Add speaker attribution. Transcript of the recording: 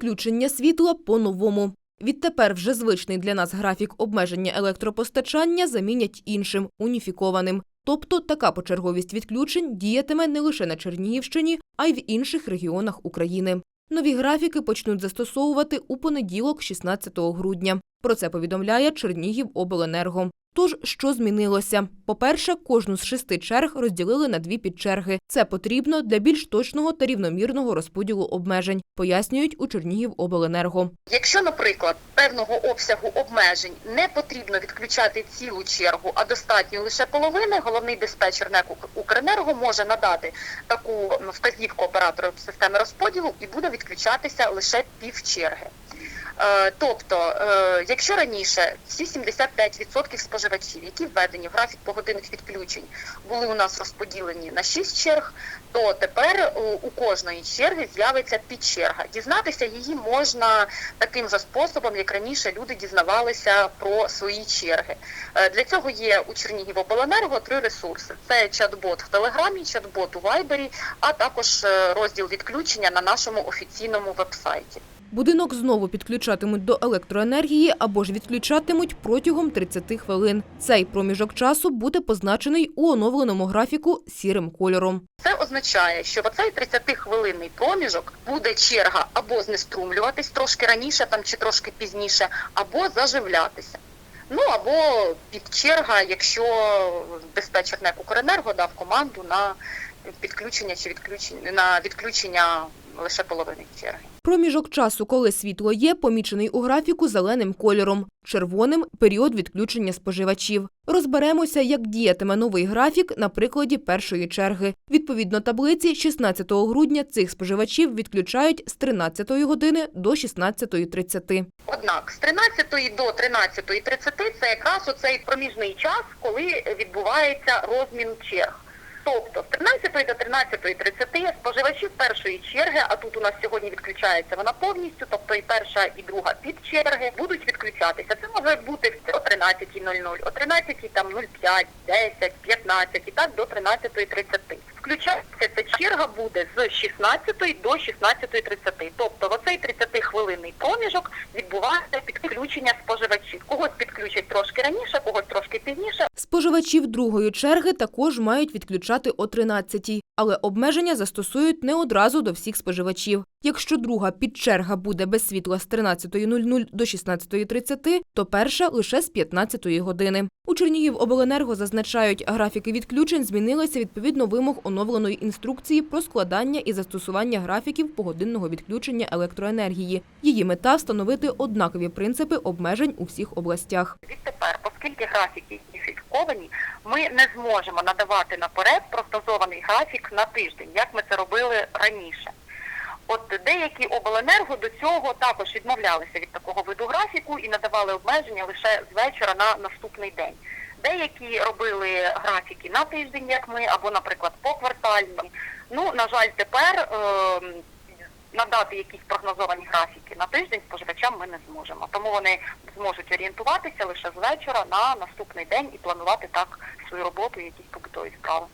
Speaker 1: Відключення світла по-новому. Відтепер вже звичний для нас графік обмеження електропостачання замінять іншим уніфікованим. Тобто така почерговість відключень діятиме не лише на Чернігівщині, а й в інших регіонах України. Нові графіки почнуть застосовувати у понеділок, 16 грудня. Про це повідомляє Чернігівобленерго. Тож, що змінилося? По-перше, кожну з шести черг розділили на дві підчерги. Це потрібно для більш точного та рівномірного розподілу обмежень, пояснюють у Чернігівобленерго.
Speaker 2: Якщо, наприклад, певного обсягу обмежень не потрібно відключати цілу чергу, а достатньо лише половини, головний диспетчер НЕК Укренерго може надати таку ну, вказівку оператору системи розподілу і буде відключатися лише пів черги. Е, Тобто, е, якщо раніше всі 75% споживачів, які введені в графік погодинних відключень, були у нас розподілені на 6 черг, то тепер у кожної черги з'явиться підчерга. Дізнатися її можна таким же способом, як раніше люди дізнавалися про свої черги. Е, Для цього є у Чернігівобленерго три ресурси: це чат-бот в Телеграмі, чат-бот у Вайбері, а також розділ відключення на нашому офіційному вебсайті.
Speaker 1: Будинок знову підключатимуть до електроенергії або ж відключатимуть протягом 30 хвилин. Цей проміжок часу буде позначений у оновленому графіку сірим кольором.
Speaker 2: Це означає, що в оцей 30-хвилинний проміжок буде черга або знеструмлюватись трошки раніше там чи трошки пізніше, або заживлятися. Ну або підчерга, якщо диспетчер НЕК «Укренерго» дав команду на підключення чи відключення на відключення лише половини черги.
Speaker 1: Проміжок часу, коли світло є, помічений у графіку зеленим кольором, червоним – період відключення споживачів. Розберемося, як діятиме новий графік на прикладі першої черги. Відповідно таблиці, 16 грудня цих споживачів відключають з 13 години до 16.30.
Speaker 2: Однак з 13 до 13.30 це якраз оцей проміжний час, коли відбувається розмін черг. Тобто з 13 до 13.30 споживачі першої черги, а тут у нас сьогодні відключається вона повністю, тобто і перша, і друга підчерги, будуть відключатися. Це може бути о 13.00, о 13 там 05, 10, 15 і так до 13.30. Включатися ця черга буде з 16 до 16.30. Тобто в оцей 30-хвилинний проміжок відбувається підключення споживачів. Когось підключать трошки раніше, когось трошки пізніше.
Speaker 1: Споживачів другої черги також мають відключати о 13-й, але обмеження застосують не одразу до всіх споживачів. Якщо друга підчерга буде без світла з 13.00 до 16.30, то перша лише з 15 години. У Чернігівобленерго зазначають, графіки відключень змінилися відповідно вимог оновленої інструкції про складання і застосування графіків погодинного відключення електроенергії. Її мета встановити однакові принципи обмежень у всіх областях.
Speaker 2: Відтепер, оскільки графіки уніфіковані, ми не зможемо надавати наперед прогнозований графік на тиждень, як ми це робили раніше. От деякі обленерго до цього також відмовлялися від такого виду графіку і надавали обмеження лише з вечора на наступний день. Деякі робили графіки на тиждень, як ми, або, наприклад, поквартальні. Ну, на жаль, тепер е, надати якісь прогнозовані графіки на тиждень споживачам ми не зможемо. Тому вони зможуть орієнтуватися лише з вечора на наступний день і планувати так свою роботу, і якісь побутові справи.